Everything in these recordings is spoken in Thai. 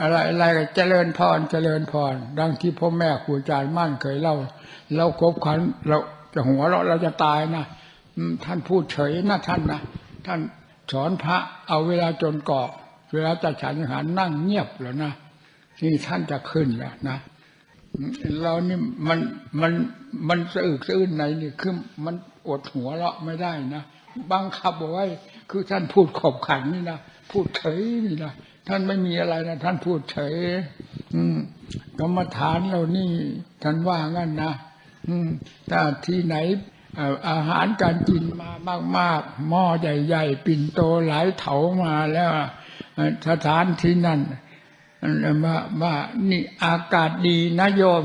อะไรอะไรเจริญพรเจริญพร ดังที่พ่อแม่ครูอาจารย์มั่นเคยเล่า เราคบขันเราจะหัวเราะเราจะตายนะท่านพูดเฉยนะท่านนะท่านสอนพระเอาเวลาจนเกรอบเวลาจะฉันอาหารนั่งเงียบแล้วนะที่ท่านจะขึ้นแล้วนะเรานี่มันมันมันสะอึกสะอื้นในนี่คือมันอดหัวเราะไม่ได้นะบังคับเอาไว้ คือท่านพูดขบขันนี่นะพูดเฉยนี่นะ ท่านไม่มีอะไรนะท่านพูดเฉยกรรมฐานเรานี่ท่านว่างั้นนะถ้าที่ไหนอาหารการกินมามาก ๆ หม้อใหญ่ ๆ ปิ่นโตหลายเถามาแล้วสถานที่นั่นว่าว่านี่อากาศดีนะโยม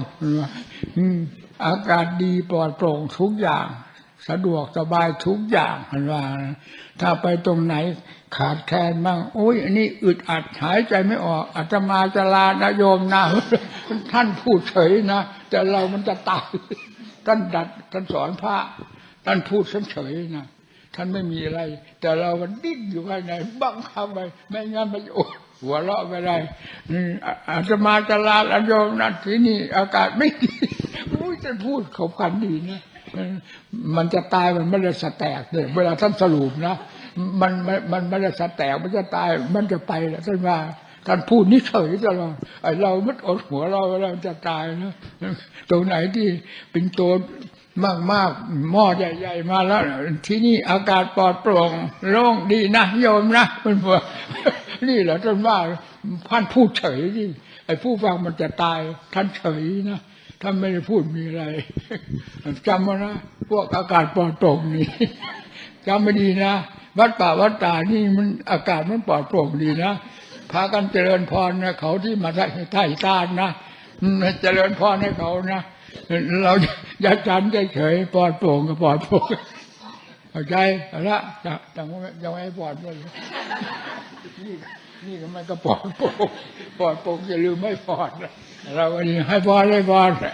อากาศดีปลอดโปร่งทุกอย่าง สะดวกสบายทุกอย่างมันว่า ถ้าไปตรงไหนขาดแคลนบ้างโอ้ยอันนี้อึดอัดหายใจไม่ออกอาตมาจะลานะโยมนะท่านพูดเฉยนะแต่เรามันจะตายท่านดัดท่านสอนพระท่านพูดเฉยนะท่านไม่มีอะไร แต่เรามันดิ้นอยู่ภายในบังคับไปไม่งั้นมันโอ้หัวเราะไม่ได้อาตมาจะลาละโยมนะที่นี่อากาศไม่ดีอุ้ยจะพูดเขาพันดีนะ มันจะตายมันไม่ได้สแตกเลยเวลาท่านสรุปนะมันมันมันไม่ได้สแตกมันจะตายมันจะไปแล้วท่านว่าท่านพูดนี่เฉยตลอดไอ้เรามันอดหัวเราเราจะตายนะตรงไหนที่เป็นตัวมากมากๆหม้อใหญ่ๆมาแล้ว ที่นี่อากาศปลอดโปร่งโล่งดีนะโยมนะมันบอกนี่แหละท่านว่าท่านพูดเฉยที่ อ้ผู้ฟังมันจะตายท่านเฉยนะท่านไม่ได้พูดมีอะไรจำว้นะพวกอากาศปลอดโปร่งนี่จำไม่ดีนะวัดป่าวัดตานี่มันอากาศมันปลอดโปร่งดีนะพากันเจริญพรนะเขาที่มาได้ใต้ตานนะเจริญพรให้เขานะเราอย่าจันเฉยปลอดโปร่งก็ปลอดโปร่งเข้าใจอาละจังยังไม่ปลอดเลย นี่ก็มันก็ปอดโป่งปอดโป่งอย่าลืมไม่ปอดเราวันนี้ให้ปอดให้ปอด